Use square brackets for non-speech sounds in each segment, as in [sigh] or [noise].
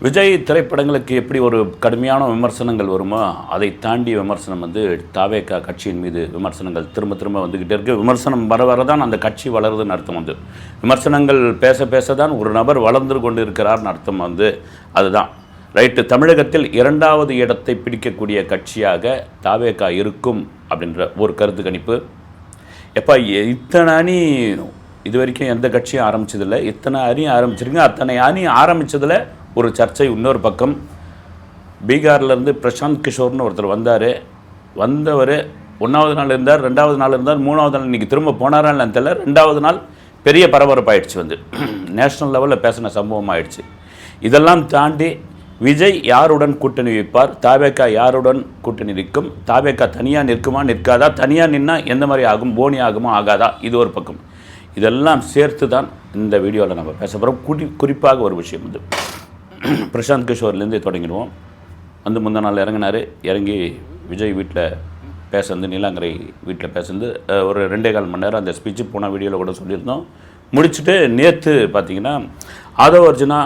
விஜய் திரைப்படங்களுக்கு எப்படி ஒரு கடுமையான விமர்சனங்கள் வருமோ அதை தாண்டி விமர்சனம் வந்து தாவேக்கா கட்சியின் மீது விமர்சனங்கள் திரும்ப திரும்ப வந்துக்கிட்டே இருக்குது விமர்சனம் வர வர தான் அந்த கட்சி வளருதுன்னு அர்த்தம் வந்து. விமர்சனங்கள் பேச பேச தான் ஒரு நபர் வளர்ந்து கொண்டு இருக்கிறார்னு அர்த்தம் வந்து அதுதான். ரைட்டு தமிழகத்தில் இரண்டாவது இடத்தை பிடிக்கக்கூடிய கட்சியாக தாவேக்கா இருக்கும் அப்படின்ற ஒரு கருத்து கணிப்பு. எப்போ எ- இத்தனை அணி இது வரைக்கும் எந்த கட்சியும் ஆரம்பிச்சதில்லை. இத்தனை அணி ஆரம்பிச்சிருங்க அத்தனை அணி ஆரம்பித்ததில் ஒரு சர்ச்சை இன்னொரு பக்கம். பீகார்லேருந்து பிரசாந்த் கிஷோர்னு ஒருத்தர் வந்தார். வந்தவர் ஒன்றாவது நாள் இருந்தார் ரெண்டாவது நாள் இருந்தார் மூணாவது நாள் இன்றைக்கி திரும்ப போனாரான்னு தெரியல. ரெண்டாவது நாள் பெரிய பரபரப்பாயிடுச்சு வந்து. நேஷ்னல் லெவலில் பேசின சம்பவம் ஆயிடுச்சு இதெல்லாம் தாண்டி விஜய் யாருடன் கூட்டணி வைப்பார்? தாவேக்கா யாருடன் கூட்டணி நிற்கும்? தாவேக்கா தனியாக நிற்குமா நிற்காதா? தனியாக நின்னா எந்த மாதிரி ஆகும்? போனி ஆகுமா ஆகாதா? இது ஒரு பக்கம். இதெல்லாம் சேர்த்து தான் இந்த வீடியோவில் நம்ம பேச போகிறோம் குறி குறிப்பாக ஒரு விஷயம் வந்து. [clears throat] பிரசாந்த் கிஷோர்லேருந்தே தொடங்கிடுவோம். வந்து முந்தா நாள் இறங்கினார். இறங்கி விஜய் வீட்டில் பேசந்து நீலாங்கரை வீட்டில் பேசுந்து ஒரு ரெண்டே கால் மணி நேரம் அந்த ஸ்பீச்சு போன வீடியோவில் கூட சொல்லியிருந்தோம். முடிச்சுட்டு நேற்று பார்த்தீங்கன்னா ஆதவ அர்ஜுனா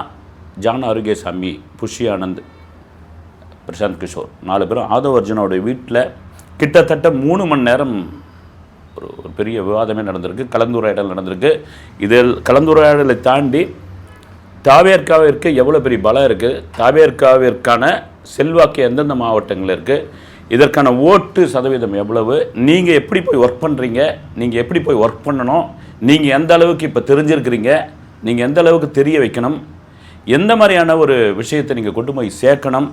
ஜான் ஆரோக்கியசாமி புஷி ஆனந்த் பிரசாந்த் கிஷோர் நாலு பேரும் ஆதவ அர்ஜுனாவுடைய வீட்டில் கிட்டத்தட்ட மூணு மணி நேரம் ஒரு பெரிய விவாதமே நடந்திருக்கு. கலந்துரையாடல் நடந்திருக்கு. இதில் கலந்துரையாடலை தாண்டி தாவேர்காவிற்கு எவ்வளோ பெரிய பலம் இருக்குது தாவேர்காவிற்கான செல்வாக்கு எந்தெந்த மாவட்டங்கள் இருக்குது இதற்கான ஓட்டு சதவீதம் எவ்வளவு? நீங்கள் எப்படி போய் ஒர்க் பண்ணுறீங்க நீங்கள் எப்படி போய் ஒர்க் பண்ணணும்? நீங்கள் எந்த அளவுக்கு இப்போ தெரிஞ்சிருக்கிறீங்க? நீங்கள் எந்த அளவுக்கு தெரிய வைக்கணும்? எந்த மாதிரியான ஒரு விஷயத்தை நீங்கள் கொண்டு போய் சேர்க்கணும்?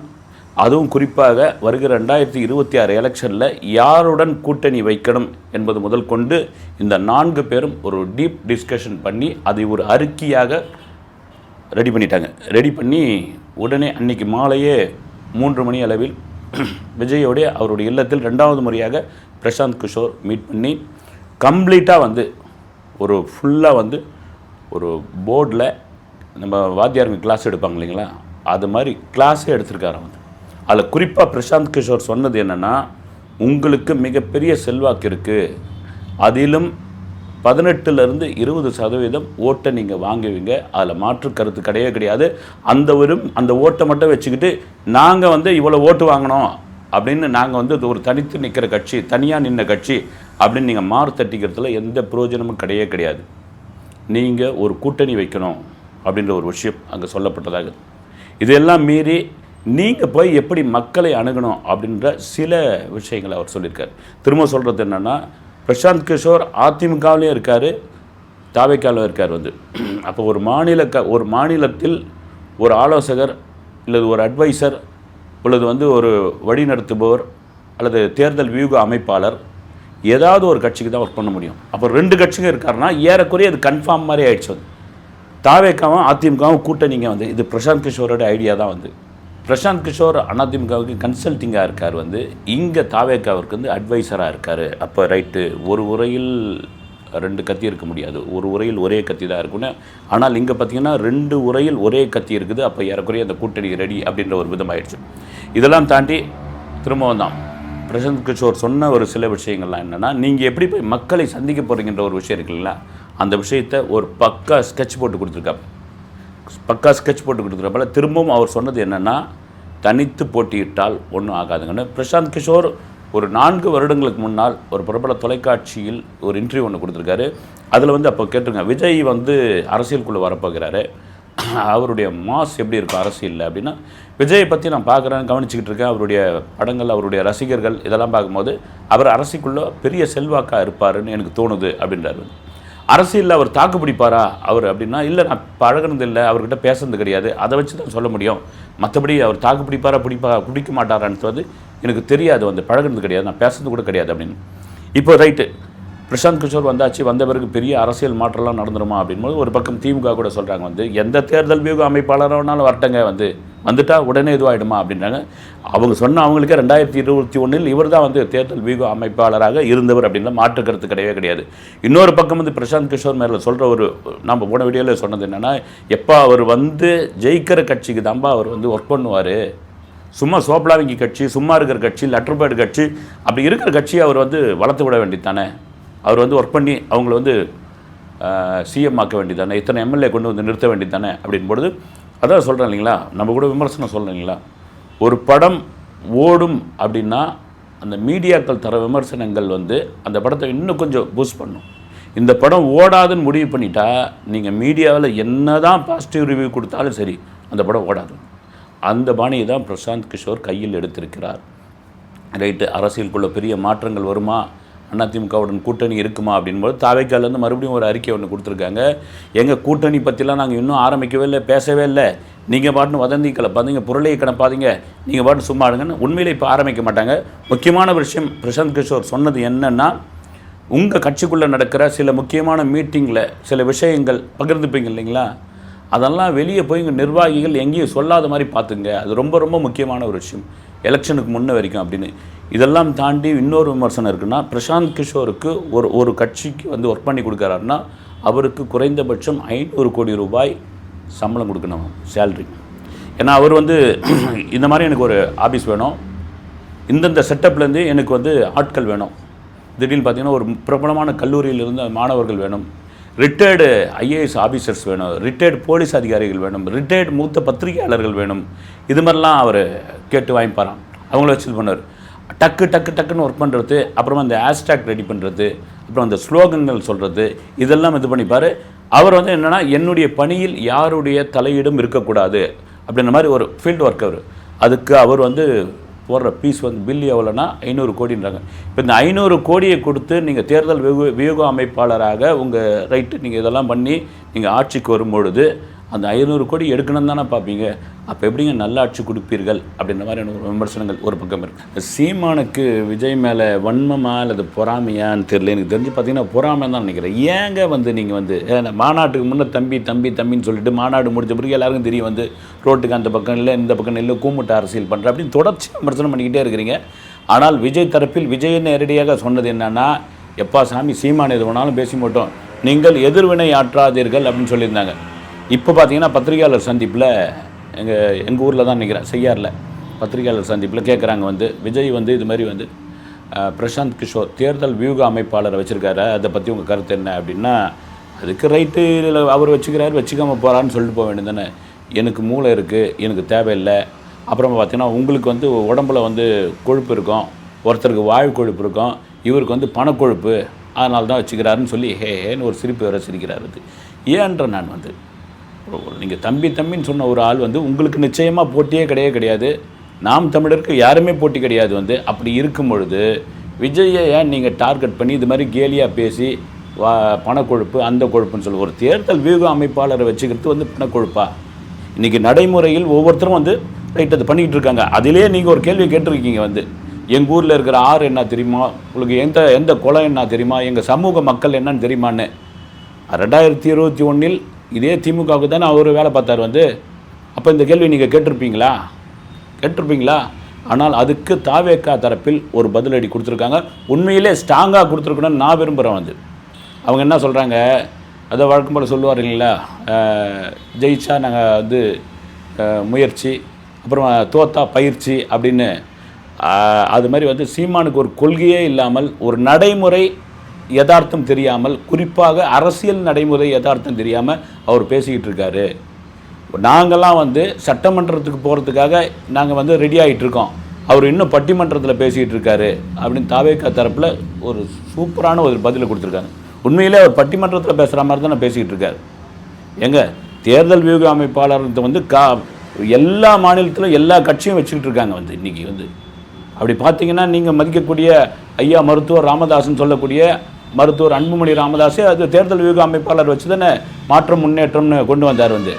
அதுவும் குறிப்பாக வருகிற ரெண்டாயிரத்தி இருபத்தி ஆறு எலெக்ஷனில் யாருடன் கூட்டணி வைக்கணும் என்பது முதல் கொண்டு இந்த நான்கு பேரும் ஒரு டீப் டிஸ்கஷன் பண்ணி அதை ஒரு அறிக்கையாக ரெடி பண்ணிட்டாங்க. ரெடி பண்ணி உடனே அன்னைக்கு மாலையே மூன்று மணி அளவில் [clears throat] விஜயோடைய அவருடைய இல்லத்தில் ரெண்டாவது முறையாக பிரசாந்த் கிஷோர் மீட் பண்ணி கம்ப்ளீட்டாக வந்து ஒரு ஃபுல்லாக வந்து ஒரு போர்டில் நம்ம வாத்தியாருங்க கிளாஸ் எடுப்பாங்க இல்லைங்களா? அது மாதிரி கிளாஸே எடுத்திருக்காரு வந்து அதில் குறிப்பாக பிரசாந்த் கிஷோர் சொன்னது என்னென்னா உங்களுக்கு மிகப்பெரிய செல்வாக்கு இருக்குது அதிலும் பதினெட்டுலேருந்து இருபது சதவீதம் ஓட்டை நீங்கள் வாங்குவீங்க. அதில் மாற்று கருத்து கிடையவே கிடையாது. அந்த ஒரு அந்த ஓட்டை மட்டும் வச்சுக்கிட்டு நாங்கள் வந்து இவ்வளோ ஓட்டு வாங்கினோம் அப்படின்னு நாங்கள் வந்து ஒரு தனித்து நிற்கிற கட்சி தனியாக நின்ன கட்சி அப்படின்னு நீங்கள் மாறு தட்டிக்கிறதுல எந்த பிரயோஜனமும் கிடையவே கிடையாது. நீங்கள் ஒரு கூட்டணி வைக்கணும் அப்படின்ற ஒரு விஷயம் அங்கே சொல்லப்பட்டதாக இதெல்லாம் மீறி நீங்கள் போய் எப்படி மக்களை அணுகணும் அப்படின்ற சில விஷயங்களை அவர் சொல்லியிருக்கார். திரும்ப சொல்கிறது என்னென்னா பிரசாந்த் கிஷோர் அதிமுகவிலையும் இருக்கார் தாவைக்காவில் இருக்கார் வந்து. அப்போ ஒரு மாநில க ஒரு மாநிலத்தில் ஒரு ஆலோசகர் அல்லது ஒரு அட்வைசர் அல்லது வந்து ஒரு வழிநடத்துபவர் அல்லது தேர்தல் வியூக அமைப்பாளர் ஏதாவது ஒரு கட்சிக்கு தான் ஒர்க் பண்ண முடியும். அப்போ ரெண்டு கட்சிங்க இருக்காருன்னா ஏறக்குறைய அது கன்ஃபார்ம் மாதிரி ஆயிடுச்சு வந்து தாவேக்காவும் அதிமுகவும் கூட்டணிங்க வந்து. இது பிரசாந்த் கிஷோரோட ஐடியா தான் வந்து. பிரசாந்த் கிஷோர் அதிமுகவுக்கு கன்சல்டிங்காக இருக்கார் வந்து. இங்கே தாவேக்காவிற்கு வந்து அட்வைசராக இருக்கார். அப்போ ரைட்டு ஒரு உரையில் ரெண்டு கத்தி இருக்க முடியாது. ஒரு உரையில் ஒரே கத்தி தான் இருக்குன்னு ஆனால் இங்கே பார்த்தீங்கன்னா ரெண்டு உரையில் ஒரே கத்தி இருக்குது. அப்போ ஏறக்குறைய அந்த கூட்டணி ரெடி அப்படின்ற ஒரு விதமாயிடுச்சு இதெல்லாம் தாண்டி திரும்பவும் தான் பிரசாந்த் கிஷோர் சொன்ன ஒரு சில விஷயங்கள்லாம் என்னென்னா நீங்கள் எப்படி போய் மக்களை சந்திக்க போகிறீங்கன்ற ஒரு விஷயம் இருக்கு அந்த விஷயத்தை ஒரு பக்கா ஸ்கெட்ச் போட்டு கொடுத்துருக்காரு பக்கா ஸ்கெட்ச் போட்டு கொடுக்குறப்பல திரும்பவும் அவர் சொன்னது என்னென்னா தனித்து போட்டியிட்டால் ஒன்றும் ஆகாதுங்கன்னு. பிரசாந்த் கிஷோர் ஒரு நான்கு வருடங்களுக்கு முன்னால் ஒரு பிரபல தொலைக்காட்சியில் ஒரு இன்டர்வியூ ஒன்று கொடுத்துருக்காரு. அதில் வந்து அப்போ கேட்டுருங்க விஜய் வந்து அரசியலுக்குள்ளே வரப்போகிறாரு. அவருடைய மாஸ் எப்படி இருக்கும் அரசியலில்? அப்படின்னா விஜயை பற்றி நான் பார்க்குறேன் கவனிச்சுக்கிட்டு இருக்கேன். அவருடைய படங்கள் அவருடைய ரசிகர்கள் இதெல்லாம் பார்க்கும்போது அவர் அரசிக்குள்ளே பெரிய செல்வாக்காக இருப்பாருன்னு எனக்கு தோணுது அப்படின்றாரு. அரசியலில் அவர் தாக்கு பிடிப்பாரா? அவர் அப்படின்னா இல்லை நான் பழகுனது இல்லை அவர்கிட்ட பேசுனது கிடையாது. அதை வச்சு தான் சொல்ல முடியும். மற்றபடி அவர் தாக்கு பிடிப்பாரா பிடிப்பா பிடிக்க மாட்டாரான்னு வந்து எனக்கு தெரியாது. வந்து பழகுனது கிடையாது. நான் பேசுறது கூட கிடையாது அப்படின்னு. இப்போ ரைட்டு. பிரசாந்த் கிஷோர் வந்தாச்சு வந்த பிறகு பெரிய அரசியல் மாற்றம்லாம் நடந்துருமா அப்படின்போது ஒரு பக்கம் திமுக கூட சொல்கிறாங்க வந்து எந்த தேர்தல் வியூக அமைப்பாளரானாலும் வரட்டங்க வந்து வந்துட்டா உடனே இதுவாகிடுமா அப்படின்றாங்க. அவங்க சொன்ன அவங்களுக்கே ரெண்டாயிரத்தி இருபத்தி ஒன்றில் இவர் தான் வந்து தேர்தல் வியூக அமைப்பாளராக இருந்தவர் அப்படின்ற மாற்று கருத்து கிடையவே கிடையாது. இன்னொரு பக்கம் வந்து பிரசாந்த் கிஷோர் மேலே சொல்கிற ஒரு நம்ம போன வீடியோவில் சொன்னது என்னென்னா எப்போ அவர் வந்து ஜெயிக்கிற கட்சிக்கு தான்பா அவர் வந்து ஒர்க் பண்ணுவார்? சும்மா சோப்லாவிங்கி கட்சி சும்மா இருக்கிற கட்சி லெட்டர் பேர்டு கட்சி அப்படி இருக்கிற கட்சியை அவர் வந்து வளர்த்து விட வேண்டியதானே அவர் வந்து ஒர்க் பண்ணி அவங்கள வந்து சிஎம் ஆக்க வேண்டியதானே இத்தனை எம்எல்ஏ கொண்டு வந்து நிறுத்த வேண்டியது தானே அப்படின்பொழுது அதான் சொல்கிறேன் இல்லைங்களா நம்ம கூட விமர்சனம் சொல்கிறேன் இல்லைங்களா ஒரு படம் ஓடும் அப்படின்னா அந்த மீடியாக்கள் தர விமர்சனங்கள் வந்து அந்த படத்தை இன்னும் கொஞ்சம் பூஸ்ட் பண்ணும். இந்த படம் ஓடாதுன்னு முடிவு பண்ணிட்டா நீங்கள் மீடியாவில் என்ன தான் பாசிட்டிவ் ரிவ்யூ கொடுத்தாலும் சரி அந்த படம் ஓடாது. அந்த பாணியை தான் பிரசாந்த் கிஷோர் கையில் எடுத்திருக்கிறார். ரைட்டு அரசியலுக்குள்ள பெரிய மாற்றங்கள் வருமா? அதிமுகவுடன் கூட்டணி இருக்குமா அப்படின்போது தாவைக்காலேருந்து மறுபடியும் ஒரு அறிக்கை ஒன்று கொடுத்துருக்காங்க. எங்கள் கூட்டணி பற்றிலாம் நாங்கள் இன்னும் ஆரம்பிக்கவே இல்லை பேசவே இல்லை. நீங்கள் பாட்டுன்னு வதந்தி கிளப்பாதீங்க புரளையை கிளப்பாதீங்க நீங்கள் பாட்டு சும்மா இருங்கன்னு உண்மையிலே இப்போ ஆரம்பிக்க மாட்டாங்க. முக்கியமான விஷயம் பிரசாந்த் கிஷோர் சொன்னது என்னென்னா உங்கள் கட்சிக்குள்ளே நடக்கிற சில முக்கியமான மீட்டிங்கில் சில விஷயங்கள் பகிர்ந்துப்பீங்க இல்லைங்களா? அதெல்லாம் வெளியே போய் இங்கே நிர்வாகிகள் எங்கேயும் சொல்லாத மாதிரி பார்த்துங்க. அது ரொம்ப ரொம்ப முக்கியமான ஒரு விஷயம். எலெக்ஷனுக்கு முன்ன வரைக்கும் அப்படின்னு. இதெல்லாம் தாண்டி இன்னொரு விமர்சனம் இருக்குன்னா பிரசாந்த் கிஷோருக்கு ஒரு ஒரு கட்சிக்கு வந்து ஒர்க் பண்ணி கொடுக்குறாருன்னா அவருக்கு குறைந்தபட்சம் ஐநூறு கோடி ரூபாய் சம்பளம் கொடுக்கணும் சேல்ரி ஏன்னா அவர் வந்து [clears throat] இந்த மாதிரி எனக்கு ஒரு ஆஃபீஸ் வேணும். இந்தந்த செட்டப்லேருந்து எனக்கு வந்து ஆட்கள் வேணும். திடீர்னு பார்த்தீங்கன்னா ஒரு பிரபலமான கல்லூரியிலிருந்து மாணவர்கள் வேணும். ரிட்டையர்டு ஐஏஎஸ் ஆஃபீஸர்ஸ் வேணும். ரிட்டையர்டு போலீஸ் அதிகாரிகள் வேணும். ரிட்டையர்டு மூத்த பத்திரிகையாளர்கள் வேணும். இது மாதிரிலாம் அவர் கேட்டு வாங்கிப்பாரான் அவங்கள வச்சு இது பண்ணார் டக்கு டக்கு டக்குன்னு ஒர்க் பண்ணுறது அப்புறமா அந்த ஹேஷ்டாக் ரெடி பண்ணுறது அப்புறம் அந்த ஸ்லோகங்கள் சொல்கிறது இதெல்லாம் இது பண்ணிப்பார் அவர் வந்து என்னென்னா என்னுடைய பணியில் யாருடைய தலையீடும் இருக்கக்கூடாது. அப்படின்ற மாதிரி ஒரு ஃபீல்டு ஒர்க் அவர். அதுக்கு அவர் வந்து போடுற பீஸ் வந்து பில் எவ்வளோனா ஐநூறு கோடின்றாங்க. இப்போ இந்த ஐநூறு கோடியை கொடுத்து நீங்கள் தேர்தல் வியூக அமைப்பாளராக உங்கள் ரைட்டு நீங்கள் இதெல்லாம் பண்ணி நீங்கள் ஆட்சிக்கு வரும்பொழுது அந்த ஐநூறு கோடி எடுக்கணும் தானே பார்ப்பீங்க. அப்போ எப்படிங்க நல்லாட்சி கொடுப்பீர்கள் அப்படின்ற மாதிரியான ஒரு விமர்சனங்கள் ஒரு பக்கம் இருக்குது சீமானுக்கு விஜய் மேலே வன்மமா அல்லது பொறாமையான்னு தெரியல. எனக்கு தெரிஞ்சு பார்த்தீங்கன்னா பொறாமை தான் நினைக்கிறேன். ஏங்க வந்து நீங்கள் வந்து ஏன்னா மாநாட்டுக்கு முன்னே தம்பி தம்பி தம்பின்னு சொல்லிட்டு மாநாடு முடிஞ்ச பிறகு எல்லாருக்கும் தெரியும் வந்து ரோட்டுக்கு அந்த பக்கம் இல்லை இந்த பக்கம் இல்லை கூமுட்ட அரசியல் பண்ணுற அப்படின்னு தொடர்ச்சி விமர்சனம் பண்ணிக்கிட்டே இருக்கிறீங்க. ஆனால் விஜய் தரப்பில் விஜய் நேரடியாக சொன்னது என்னென்னா எப்பா சாமி சீமான் எது வேணாலும் பேசி மாட்டோம் நீங்கள் எதிர்வினை ஆற்றாதீர்கள் அப்படின்னு சொல்லியிருந்தாங்க. இப்போ பார்த்தீங்கன்னா பத்திரிகையாளர் சந்திப்பில் எங்கள் எங்கள் ஊரில் தான் நிற்கிறேன் செய்யாரில் பத்திரிகையாளர் சந்திப்பில் கேட்குறாங்க வந்து விஜய் வந்து இது மாதிரி வந்து பிரசாந்த் கிஷோர் தேர்தல் வியூக அமைப்பாளரை வச்சுருக்காரு. அதை பற்றி உங்கள் கருத்து என்ன அப்படின்னா அதுக்கு ரைட்டு இல்லை அவர் வச்சுக்கிறாரு வச்சுக்காமல் போகிறான்னு சொல்லிட்டு போக வேண்டியதானே எனக்கு மூளை இருக்குது எனக்கு தேவையில்லை. அப்புறமா பார்த்தீங்கன்னா உங்களுக்கு வந்து உடம்புல வந்து கொழுப்பு இருக்கும் ஒருத்தருக்கு வாழ் கொழுப்பு இருக்கும் இவருக்கு வந்து பணக்கொழுப்பு அதனால தான் வச்சுக்கிறாருன்னு சொல்லி ஹே ஹேன்னு ஒரு சிரிப்பு வர சிரிக்கிறாரு அது. ஏன்ற நான் வந்து நீங்கள் தம்பி தம்பின்னு சொன்ன ஒரு ஆள் வந்து உங்களுக்கு நிச்சயமாக போட்டியே கிடையவே கிடையாது. நாம் தமிழருக்கு யாருமே போட்டி கிடையாது வந்து. அப்படி இருக்கும் பொழுது விஜயை ஏன் நீங்கள் டார்கெட் பண்ணி இது மாதிரி கேலியாக பேசி வா பணக்கொழுப்பு அந்த கொழுப்புன்னு சொல்லி ஒரு தேர்தல் வியூக அமைப்பாளரை வச்சுக்கிறது வந்து பணக்கொழுப்பா? இன்றைக்கி நடைமுறையில் ஒவ்வொருத்தரும் வந்து ரைட் அது பண்ணிக்கிட்டு இருக்காங்க. அதிலே நீங்கள் ஒரு கேள்வி கேட்டிருக்கீங்க வந்து. எங்கள் ஊரில் இருக்கிற ஆறு என்ன தெரியுமா? உங்களுக்கு எந்த எந்த குளம் என்ன தெரியுமா? எங்கள் சமூக மக்கள் என்னன்னு தெரியுமான்னு. ரெண்டாயிரத்தி இருபத்தி ஒன்றில் இதே திமுகவுக்கு தானே அவர் வேலை பார்த்தார் வந்து. அப்போ இந்த கேள்வி நீங்கள் கேட்டிருப்பீங்களா? கேட்டிருப்பீங்களா? ஆனால் அதுக்கு தாவேக்கா தரப்பில் ஒரு பதிலடி கொடுத்துருக்காங்க. உண்மையிலே ஸ்ட்ராங்காக கொடுத்துருக்கணும்னு நான் விரும்புகிறேன் வந்து. அவங்க என்ன சொல்கிறாங்க அதை வழக்கம் போல் சொல்லுவார் இல்லைங்களா? ஜெயிச்சா நாங்கள் வந்து முயற்சி அப்புறம் தோத்தா பயிற்சி அப்படின்னு. அது மாதிரி வந்து சீமானுக்கு ஒரு கொள்கையே இல்லாமல் ஒரு நடைமுறை யதார்த்தம் தெரியாமல் குறிப்பாக அரசியல் நடைமுறை யதார்த்தம் தெரியாமல் அவர் பேசிக்கிட்டு இருக்காரு. நாங்கள்லாம் வந்து சட்டமன்றத்துக்கு போகிறதுக்காக நாங்கள் வந்து ரெடி ஆகிட்டுருக்கோம் அவர் இன்னும் பட்டிமன்றத்தில் பேசிக்கிட்டு இருக்காரு அப்படின்னு தாவேக்கா தரப்பில் ஒரு சூப்பரான ஒரு பதிலை கொடுத்துருக்காங்க உண்மையிலே அவர் பட்டிமன்றத்தில் பேசுகிற மாதிரி தான் பேசிக்கிட்டு இருக்காரு. எங்க? தேர்தல் வியூக அமைப்பாளர் வந்து கா எல்லா மாநிலத்திலும் எல்லா கட்சியும் வச்சுக்கிட்டு இருக்காங்க வந்து இன்றைக்கி வந்து. அப்படி பார்த்தீங்கன்னா நீங்கள் மதிக்கக்கூடிய ஐயா மருத்துவர் ராமதாசன் சொல்லக்கூடிய மருத்துவர் அன்புமணி ராமதாஸே அது தேர்தல் வியூக அமைப்பாளர் வச்சு தானே மாற்றம் முன்னேற்றம்னு கொண்டு வந்தார் வந்து.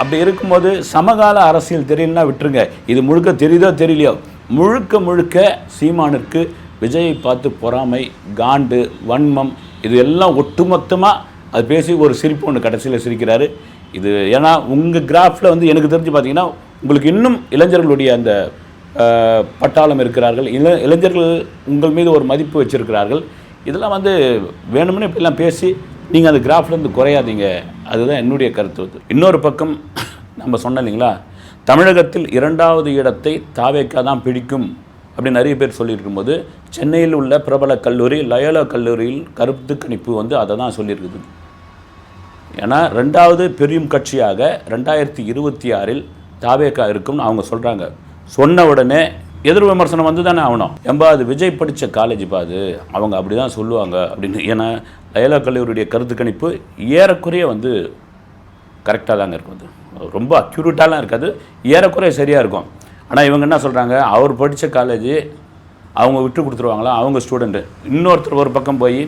அப்படி இருக்கும்போது சமகால அரசியல் தெரியலனா விட்டுருங்க. இது முழுக்க தெரியுதோ தெரியலையோ. முழுக்க முழுக்க சீமானிற்கு விஜயை பார்த்து பொறாமை காண்டு வன்மம் இது எல்லாம் ஒட்டுமொத்தமாக அது பேசி ஒரு சிரிப்பு ஒன்று கடைசியில் சிரிக்கிறாரு. இது ஏன்னா உங்கள் கிராஃபில் வந்து எனக்கு தெரிஞ்சு பார்த்தீங்கன்னா உங்களுக்கு இன்னும் இளைஞர்களுடைய அந்த பட்டாளம் இருக்கிறார்கள். இள இளைஞர்கள் உங்கள் மீது ஒரு மதிப்பு வச்சிருக்கிறார்கள். இதெல்லாம் வந்து வேணும்னு இப்படிலாம் பேசி நீங்கள் அந்த கிராஃப்லேருந்து குறையாதீங்க. அதுதான் என்னுடைய கருத்து. வந்து இன்னொரு பக்கம் நம்ம சொன்னோம் இல்லைங்களா? தமிழகத்தில் இரண்டாவது இடத்தை தாவேக்கா தான் பிடிக்கும் அப்படின்னு நிறைய பேர் சொல்லியிருக்கும்போது சென்னையில் உள்ள பிரபல கல்லூரி லயோலா கல்லூரியில் கருத்து கணிப்பு வந்து அதை தான் சொல்லியிருக்குது. ஏன்னா ரெண்டாவது பெரியும் கட்சியாக ரெண்டாயிரத்தி இருபத்தி ஆறில் தாவேக்கா இருக்கும்னு அவங்க சொல்கிறாங்க சொன்ன உடனே எதிர் விமர்சனம் வந்து தானே ஆகணும். ஏம்பா அது விஜய் படித்த காலேஜ் அது அவங்க அப்படி தான் சொல்லுவாங்க அப்படின்னு. ஏன்னா லயலா கல்லூரியுடைய கருத்து கணிப்பு ஏறக்குறைய வந்து கரெக்டாக தாங்க இருக்கும் அது. ரொம்ப அக்யூரேட்டாலாம் இருக்காது ஏறக்குறைய சரியாக இருக்கும். ஆனால் இவங்க என்ன சொல்கிறாங்க அவர் படித்த காலேஜ் அவங்க விட்டு கொடுத்துருவாங்களா? அவங்க ஸ்டூடெண்ட்டு இன்னொருத்தர் ஒரு பக்கம் போய்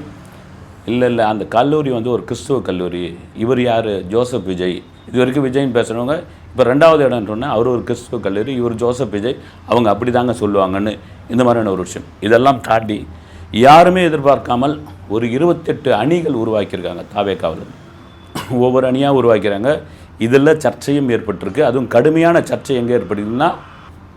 இல்லை இல்லை அந்த கல்லூரி வந்து ஒரு கிறிஸ்துவ கல்லூரி. இவர் யார்? ஜோசப் விஜய். இது வரைக்கும் விஜய்னு பேசுகிறவங்க இப்போ ரெண்டாவது இடம் சொன்னால் அவர் ஒரு கிறிஸ்துவ கல்லூரி இவர் ஜோசப் விஜய் அவங்க அப்படி தாங்க சொல்லுவாங்கன்னு இந்த மாதிரியான ஒரு விஷயம். இதெல்லாம் தாண்டி யாருமே எதிர்பார்க்காமல் ஒரு இருபத்தெட்டு அணிகள் உருவாக்கியிருக்காங்க தாவேக்காவில். ஒவ்வொரு அணியாக உருவாக்கிறாங்க. இதில் சர்ச்சையும் ஏற்பட்டிருக்கு. அதுவும் கடுமையான சர்ச்சை எங்கே ஏற்படுதுன்னா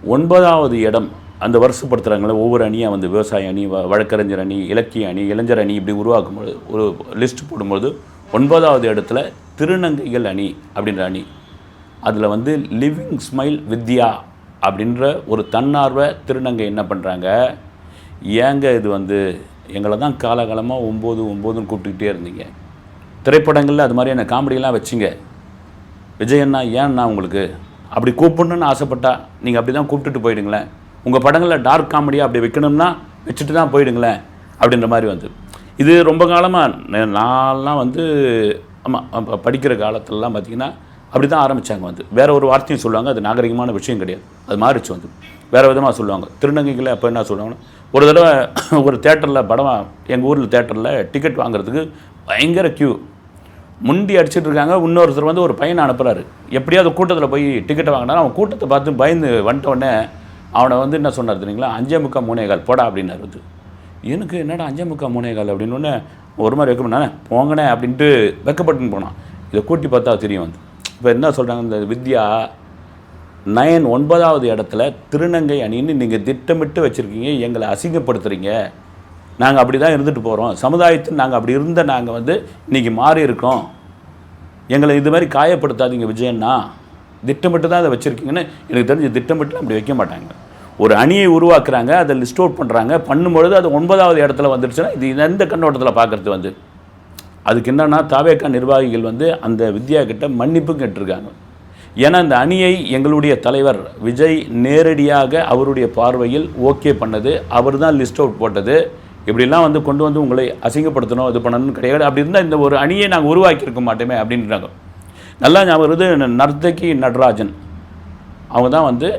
ஒன்பதாவது இடம் அந்த வருஷப்படுத்துகிறாங்களே ஒவ்வொரு அணியாக வந்து விவசாய அணி வ- வழக்கறிஞர் அணி இலக்கிய அணி இளைஞர் அணி இப்படி உருவாக்கும்போது ஒரு லிஸ்ட் போடும்போது ஒன்பதாவது இடத்துல திருநங்கைகள் அணி அப்படின்ற அணி அதில் வந்து லிவிங் ஸ்மைல் வித்யா அப்படின்ற ஒரு தன்னார்வ திருநங்கை என்ன பண்ணுறாங்க ஏங்க இது வந்து? எங்களை தான் காலகாலமாக ஒம்பது ஒம்போதுன்னு கூப்பிட்டுக்கிட்டே இருந்தீங்க. திரைப்படங்களில் அது மாதிரியான காமெடியெல்லாம் வச்சிங்க? விஜய் அண்ணா உங்களுக்கு? அப்படி கூப்பிடணும்னு ஆசைப்பட்டா நீங்கள் அப்படி தான் கூப்பிட்டுட்டு போயிடுங்களேன். உங்கள் படங்களில் டார்க் காமெடியாக அப்படி வைக்கணும்னா வச்சுட்டு தான் போயிடுங்களேன் அப்படின்ற மாதிரி வந்து. இது ரொம்ப காலமாக நான்லாம் வந்து ஆமாம் படிக்கிற காலத்துலலாம் பார்த்தீங்கன்னா அப்படி தான் ஆரம்பித்தாங்க வந்து. வேற ஒரு வார்த்தையும் சொல்லுவாங்க அது நாகரிகமான விஷயம் கிடையாது. அது மாறிச்சு வந்து. வேறு விதமாக சொல்லுவாங்க. திருநங்கைகளை அப்போ என்ன சொல்லுவாங்கன்னா ஒரு தடவை [coughs] ஒரு தேட்டரில் படம் எங்கள் ஊரில் தேட்டரில் டிக்கெட் வாங்குறதுக்கு பயங்கர க்யூ முண்டி அடிச்சிட்டு இருக்காங்க. இன்னொருத்தர் வந்து ஒரு பையனை அனுப்புகிறாரு எப்படியாவது கூட்டத்தில் போய் டிக்கெட்டை வாங்கினா அவன் கூட்டத்தை பார்த்து பயந்து வந்துட்டோடனே அவனை வந்து என்ன சொன்னார் தெரியுங்களா? அஞ்சே முக்கால் மூணே கால் போடா அப்படின்னாரு வந்து. எனக்கு என்னடா அஞ்சே முக்கால் மூணே கால் அப்படின்னு ஒரு மாதிரி வைக்க போங்கண்ணே அப்படின்ட்டு வெக்கப்பட்டுன்னு போனான். இதை கூட்டி பார்த்தா தெரியும் வந்து. இப்போ என்ன சொல்கிறாங்க இந்த வித்யா? நயன் ஒன்பதாவது இடத்துல திருநங்கை அணின்னு நீங்கள் திட்டமிட்டு வச்சுருக்கீங்க எங்களை அசிங்கப்படுத்துகிறீங்க நாங்கள் அப்படி தான் இருந்துட்டு போகிறோம் சமுதாயத்தில் நாங்கள் அப்படி இருந்த நாங்கள் வந்து இன்றைக்கி மாறி இருக்கோம். எங்களை இது மாதிரி காயப்படுத்தாதீங்க விஜயன்னா திட்டமிட்டு தான் அதை வச்சுருக்கீங்கன்னு எனக்கு தெரிஞ்சு திட்டமிட்டு அப்படி வைக்க மாட்டாங்க. ஒரு அணியை உருவாக்குறாங்க அதை லிஸ்ட் அவுட் பண்ணுறாங்க பண்ணும்பொழுது அது ஒன்பதாவது இடத்துல வந்துருச்சுன்னா இது எந்த கண்ணோட்டத்தில் பார்க்குறது வந்து? அதுக்கு என்னென்னா தாவேக்கா நிர்வாகிகள் வந்து அந்த வித்யா கிட்ட மன்னிப்பு கேட்டிருக்காங்க. ஏன்னா அந்த அணியை எங்களுடைய தலைவர் விஜய் நேரடியாக அவருடைய பார்வையில் ஓகே பண்ணது. அவர் தான் லிஸ்ட் அவுட் போட்டது. இப்படிலாம் வந்து கொண்டு வந்து உங்களை அசிங்கப்படுத்தணும் இது பண்ணணும்னு கிடையாது. அப்படி இருந்தால் இந்த ஒரு அணியை நாங்கள் உருவாக்கியிருக்க மாட்டோமே அப்படின்றாங்க. நல்லா ஞாபகம் வருது நர்த்தகி நடராஜன். அவங்க தான் வந்து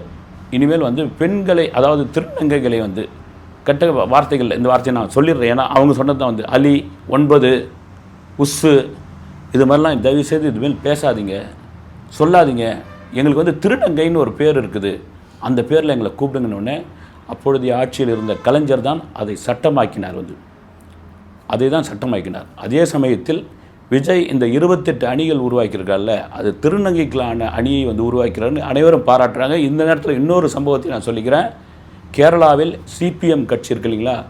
இனிமேல் வந்து பெண்களை அதாவது திருநங்கைகளை வந்து கெட்ட வார்த்தைகள் இந்த வார்த்தையை நான் சொல்லிடுறேன். ஏன்னா அவங்க சொன்னது தான் வந்து அலி ஒன்பது உஸ்ஸு இது மாதிரிலாம் தயவு செய்து இதுமேல் பேசாதீங்க. சொல்லாதீங்க. எங்களுக்கு வந்து திருநங்கைன்னு ஒரு பேர் இருக்குது. அந்த பேரில் எங்களை கூப்பிடுங்கன்னு அப்பொழுதைய ஆட்சியில் இருந்த கலைஞர் தான் அதை சட்டமாக்கினார் வந்து. அதை தான் சட்டமாக்கினார். அதே சமயத்தில் விஜய் இந்த இருபத்தெட்டு அணிகள் உருவாக்கியிருக்கார்ல அது திருநங்கைக்கான அணியை வந்து உருவாக்கிறாருன்னு அனைவரும் பாராட்டுறாங்க. இந்த நேரத்தில் இன்னொரு சம்பவத்தை நான் சொல்லிக்கிறேன். கேரளாவில் சிபிஎம் கட்சி இருக்கு இல்லைங்களா?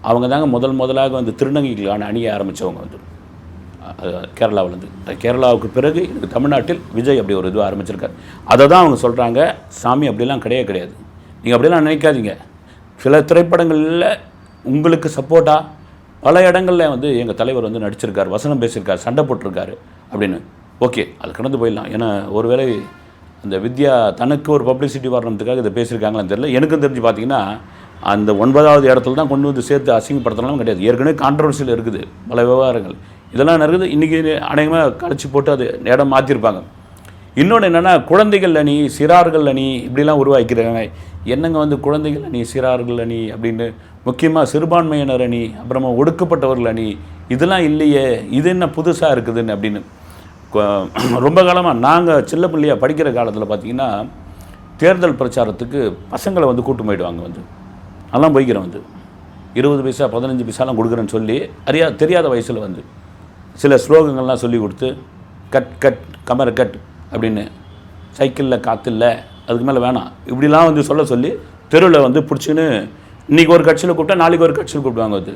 அவங்க தாங்க முதல் முதலாக வந்து திருநங்கைக்கான அணியை ஆரம்பித்தவங்க வந்து. கேரளாவிலேருந்து கேரளாவுக்கு பிறகு எனக்கு தமிழ்நாட்டில் விஜய் அப்படி ஒரு இதுவாக ஆரம்பிச்சிருக்காரு. அதை தான் அவங்க சொல்கிறாங்க சாமி அப்படிலாம் கிடையவே கிடையாது. நீங்கள் அப்படிலாம் நினைக்காதீங்க. சில திரைப்படங்களில் உங்களுக்கு சப்போர்ட்டாக பல இடங்களில் வந்து எங்கள் தலைவர் வந்து நடிச்சிருக்கார் வசனம் பேசியிருக்கார் சண்டை போட்டிருக்காரு அப்படின்னு. ஓகே அது கடந்து போயிடலாம். ஏன்னா ஒருவேளை அந்த வித்யா தனக்கு ஒரு பப்ளிசிட்டி வரணுன்றதுக்காக இதை பேசியிருக்காங்களான்னு தெரியல. எனக்கும் தெரிஞ்சு பார்த்தீங்கன்னா அந்த ஒன்பதாவது இடத்துல தான் கொண்டு வந்து சேர்த்து அசிங்கப்படுத்தலாம் கிடையாது. ஏற்கனவே கான்ட்ரவர்சியில் இருக்குது பல விவகாரங்கள். இதெல்லாம் நடக்குது. இன்றைக்கி அநேகமாக கழிச்சு போட்டு அது இடம் மாற்றிருப்பாங்க இன்னொன்று என்னென்னா குழந்தைகள் அணி சிறார்கள் அணி இப்படிலாம் உருவாக்கிறாங்க என்னங்க வந்து குழந்தைகள் அணி சிறார்கள் அணி அப்படின்னு முக்கியமாக சிறுபான்மையினர் அணி அப்புறமா ஒடுக்கப்பட்டவர்கள் அணி இதெல்லாம் இல்லையே இது என்ன புதுசாக இருக்குதுன்னு அப்படின்னு. ரொம்ப காலமாக நாங்கள் சின்ன பிள்ளையா படிக்கிற காலத்தில் பார்த்தீங்கன்னா தேர்தல் பிரச்சாரத்துக்கு பசங்களை வந்து கூட்டு போயிடுவாங்க வந்து. அதெல்லாம் போய்க்கிறேன் வந்து. இருபது பைசா பதினஞ்சு பைசாலாம் கொடுக்குறேன்னு சொல்லி அறியா தெரியாத வயசில் வந்து. சில ஸ்லோகங்கள்லாம் சொல்லி கொடுத்து கட் கட் கமர கட் அப்படின்னு சைக்கிளில் காத்தில்ல அதுக்கு மேலே வேணாம். இப்படிலாம் வந்து சொல்ல சொல்லி தெருவில் வந்து பிடிச்சின்னு இன்றைக்கி ஒரு கட்சியில் கூப்பிட்டா நாளைக்கு ஒரு கட்சியில் கூப்பிடுவாங்க வந்து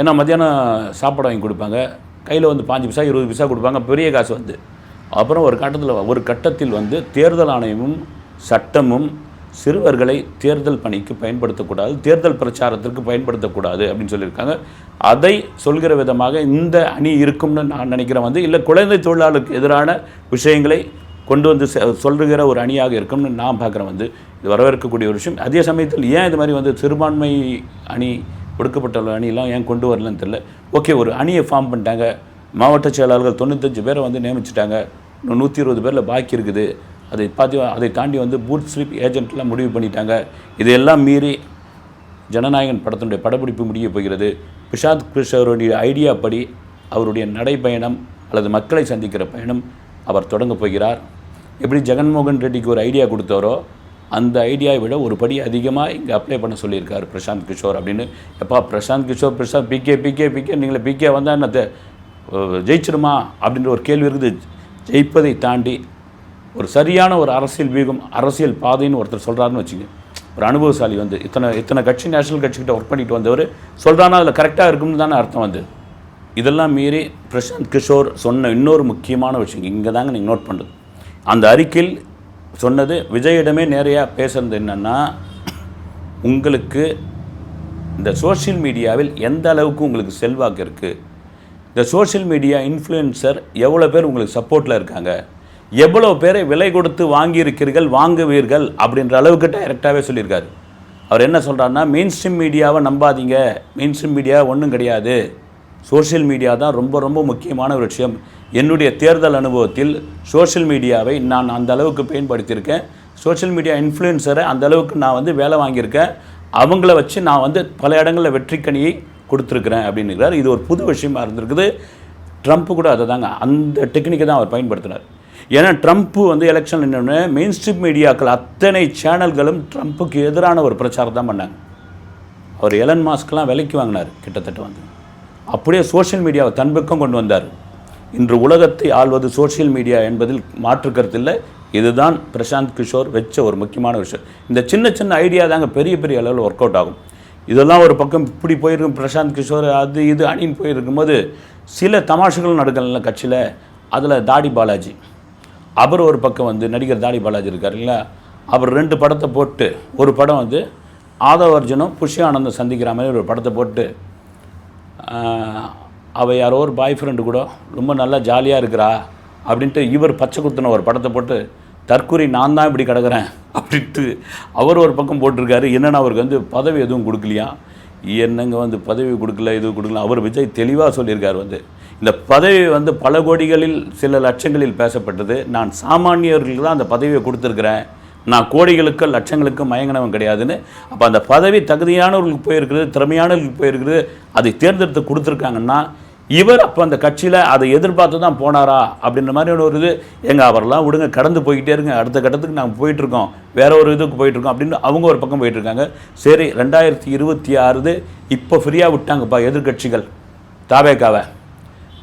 ஏன்னா மத்தியானம் சாப்பாடு வாங்கி கொடுப்பாங்க. கையில் வந்து பாஞ்சு பைசா இருபது பைசா கொடுப்பாங்க. பெரிய காசு வந்து. அப்புறம் ஒரு கட்டத்தில் ஒரு கட்டத்தில் வந்து தேர்தல் ஆணையமும் சட்டமும் சிறுவர்களை தேர்தல் பணிக்கு பயன்படுத்தக்கூடாது தேர்தல் பிரச்சாரத்திற்கு பயன்படுத்தக்கூடாது அப்படின்னு சொல்லியிருக்காங்க. அதை சொல்கிற விதமாக இந்த அணி இருக்கும்னு நான் நினைக்கிறேன் வந்து இல்லை குழந்தை தொழிலாளருக்கு எதிரான விஷயங்களை கொண்டு வந்து சொல்கிற ஒரு அணியாக இருக்கும்னு நான் பார்க்குறேன் வந்து. இது வரவேற்கக்கூடிய ஒரு விஷயம். அதே சமயத்தில் ஏன் இது மாதிரி வந்து சிறுபான்மை அணி ஒடுக்கப்பட்ட அணியெல்லாம் ஏன் கொண்டு வரலன்னு தெரில ஓகே ஒரு அணியை ஃபார்ம் பண்ணிட்டாங்க. மாவட்ட செயலாளர்கள் தொண்ணூத்தஞ்சு பேரை வந்து நியமிச்சிட்டாங்க. இன்னும் நூற்றி இருபது பேரில் பாக்கி இருக்குது. அதை பார்த்து அதை தாண்டி வந்து பூத் ஸ்லிப் ஏஜென்ட்லாம் முடிவு பண்ணிட்டாங்க. இதையெல்லாம் மீறி ஜனநாயகன் படத்தினுடைய படப்பிடிப்பு முடிய போகிறது. பிரசாந்த் கிஷோருடைய ஐடியா படி அவருடைய நடைப்பயணம் அல்லது மக்களை சந்திக்கிற பயணம் அவர் தொடங்க போகிறார். எப்படி ஜெகன்மோகன் ரெட்டிக்கு ஒரு ஐடியா கொடுத்தாரோ அந்த ஐடியாவை விட ஒரு படி அதிகமாக இங்கே அப்ளை பண்ண சொல்லியிருக்கார் பிரசாந்த் கிஷோர் அப்படின்னு. எப்பா Prashant Kishor Prashant PK PK PK நீங்களே பிகே வந்தால் என்ன ஜெயிச்சிருமா அப்படின்ற ஒரு கேள்வி இருக்குது. ஜெயிப்பதை தாண்டி ஒரு சரியான ஒரு அரசியல் வியூகம் அரசியல் பாதைன்னு ஒருத்தர் சொல்கிறாருன்னு வச்சுங்க. ஒரு அனுபவசாலி வந்து இத்தனை இத்தனை கட்சி நேஷனல் கட்சிக்கிட்ட ஒர்க் பண்ணிட்டு வந்தவர் சொல்கிறானா அதில் கரெக்டாக இருக்கும்னு தானே அர்த்தம் வந்து இதெல்லாம் மீறி பிரசாந்த் கிஷோர் சொன்ன இன்னொரு முக்கியமான விஷயம் இங்கே தாங்க நீங்கள் நோட் பண்ணுறது அந்த அறிக்கையில் சொன்னது விஜயிடமே நேரையாக பேசுறது என்னென்னா உங்களுக்கு இந்த சோஷியல் மீடியாவில் எந்த அளவுக்கு உங்களுக்கு செல்வாக்கு இருக்குது இந்த சோஷியல் மீடியா இன்ஃப்ளூயன்சர் எவ்வளோ பேர் உங்களுக்கு சப்போர்ட்டில் இருக்காங்க? எவ்வளோ பேரை விலை கொடுத்து வாங்கியிருக்கிறீர்கள் வாங்குவீர்கள் அப்படின்ற அளவுக்கு டைரெக்டாகவே சொல்லியிருக்காரு. அவர் என்ன சொல்கிறாருன்னா மெயின் ஸ்ட்ரீம் மீடியாவை நம்பாதீங்க. மெயின் ஸ்ட்ரீம் மீடியா ஒன்றும் கிடையாது. சோஷியல் மீடியா தான் ரொம்ப ரொம்ப முக்கியமான ஒரு விஷயம். என்னுடைய தேர்தல் அனுபவத்தில் சோஷியல் மீடியாவை நான் அந்த அளவுக்கு பயன்படுத்தியிருக்கேன். சோஷியல் மீடியா இன்ஃப்ளூயன்சரை அந்த அளவுக்கு நான் வந்து வேலை வாங்கியிருக்கேன். அவங்கள வச்சு நான் வந்து பல இடங்களில் வெற்றிக்கணியை கொடுத்துருக்குறேன் அப்படின்னுக்கிறார். இது ஒரு புது விஷயமா இருந்திருக்குது. ட்ரம்ப் கூட அதை தாங்க அந்த டெக்னிக்கை தான் அவர் பயன்படுத்தினார். ஏன்னா ட்ரம்ப்பு வந்து எலெக்ஷன் என்னென்னு மெயின் ஸ்ட்ரீம் மீடியாக்கள் அத்தனை சேனல்களும் ட்ரம்ப்புக்கு எதிரான ஒரு பிரச்சாரம் தான் பண்ணாங்க. அவர் எலன் மாஸ்க்லாம் விலைக்கு வாங்கினார் கிட்டத்தட்ட வந்து. அப்படியே சோஷியல் மீடியாவை தன் பக்கம் கொண்டு வந்தார். இன்று உலகத்தை ஆள்வது சோஷியல் மீடியா என்பதில் மாற்று கருத்தில்லை இதுதான் பிரசாந்த் கிஷோர் வச்ச ஒரு முக்கியமான விஷயம். இந்த சின்ன சின்ன ஐடியா தாங்க பெரிய பெரிய அளவில் ஒர்க் அவுட் ஆகும். இதெல்லாம் ஒரு பக்கம் இப்படி போயிருக்கும் பிரசாந்த் கிஷோர் அது இது அணின்னு போயிருக்கும்போது சில தமாஷுகள் நடக்கல கட்சியில். அதில் தாடி பாலாஜி. அவர் ஒரு பக்கம் வந்து நடிகர் தாடி பாலாஜி இருக்கார் இல்லைங்களா? அவர் ரெண்டு படத்தை போட்டு ஒரு படம் வந்து ஆதவ அர்ஜுனும் புஷ்ய ஆனந்தம் சந்திக்கிற மாதிரி ஒரு படத்தை போட்டு அவள் யாரோ ஒரு பாய் ஃப்ரெண்டு கூட ரொம்ப நல்லா ஜாலியாக இருக்கிறா அப்படின்ட்டு இவர் பச்சை குத்துன ஒரு படத்தை போட்டு தற்கூரி நான் தான் இப்படி கிடக்குறேன் அப்படின்ட்டு அவர் ஒரு பக்கம் போட்டிருக்காரு. என்னென்னா அவருக்கு வந்து பதவி எதுவும் கொடுக்கலையா? என்னங்க வந்து பதவி கொடுக்கல எதுவும் கொடுக்கல? அவர் விஜய் தெளிவாக சொல்லியிருக்கார் வந்து. இந்த பதவி வந்து பல கோடிகளில் சில லட்சங்களில் பேசப்பட்டது. நான் சாமானியர்களுக்கு தான் அந்த பதவியை கொடுத்துருக்குறேன். நான் கோடிகளுக்கு லட்சங்களுக்கு மயங்கினவன் கிடையாதுன்னு. அப்போ அந்த பதவி தகுதியானவர்களுக்கு போயிருக்கிறது திறமையானவர்களுக்கு போயிருக்கிறது அதை தேர்ந்தெடுத்து கொடுத்துருக்காங்கன்னா இவர் அப்போ அந்த கட்சியில் அதை எதிர்பார்த்து தான் போனாரா அப்படின்ற மாதிரி ஒரு இது. எங்கள் அவரெல்லாம் விடுங்க கடந்து போய்கிட்டே இருங்க அடுத்த கட்டத்துக்கு நாங்கள் போயிட்டுருக்கோம் வேற ஒரு இதுக்கு போயிட்டுருக்கோம் அப்படின்னு அவங்க ஒரு பக்கம் போயிட்டுருக்காங்க. சரி ரெண்டாயிரத்தி இருபத்தி ஆறு இப்போ ஃப்ரீயாக விட்டாங்கப்பா எதிர்க்கட்சிகள் தாவேக்காவை.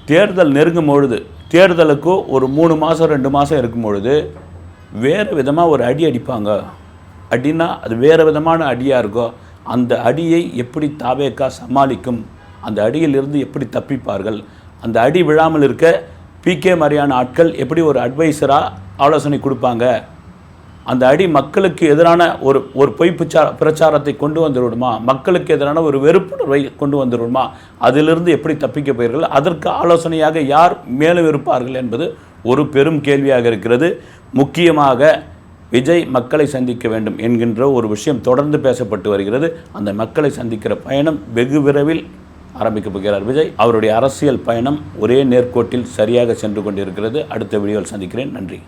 தேர்தல் நெருங்கும் பொழுது தேர்தலுக்கு ஒரு மூணு மாதம் ரெண்டு மாதம் இருக்கும் பொழுது வேறு விதமாக ஒரு அடி அடிப்பாங்க. அடின்னா அது வேறு விதமான அடியாக இருக்கோ அந்த அடியை எப்படி தாவேக்கா சமாளிக்கும்? அந்த அடியிலிருந்து எப்படி தப்பிப்பார்கள்? அந்த அடி விழாமல் இருக்க பிகே மாதிரியான ஆட்கள் எப்படி ஒரு அட்வைசராக ஆலோசனை கொடுப்பாங்க? அந்த அடி மக்களுக்கு எதிரான ஒரு ஒரு பொய் பிரச்சார பிரச்சாரத்தை கொண்டு வந்துவிடுமா? மக்களுக்கு எதிரான ஒரு வெறுப்புணர்வை கொண்டு வந்துவிடுமா? அதிலிருந்து எப்படி தப்பிக்க போகிறீர்கள்? அதற்கு ஆலோசனையாக யார் மேலும் இருப்பார்கள் என்பது ஒரு பெரும் கேள்வியாக இருக்கிறது. முக்கியமாக விஜய் மக்களை சந்திக்க வேண்டும் என்கின்ற ஒரு விஷயம் தொடர்ந்து பேசப்பட்டு வருகிறது. அந்த மக்களை சந்திக்கிற பயணம் வெகு விரைவில் ஆரம்பிக்கப் போகிறார் விஜய். அவருடைய அரசியல் பயணம் ஒரே நேர்கோட்டில் சரியாக சென்று கொண்டிருக்கிறது. அடுத்த வீடியோவில் சந்திக்கிறேன். நன்றி.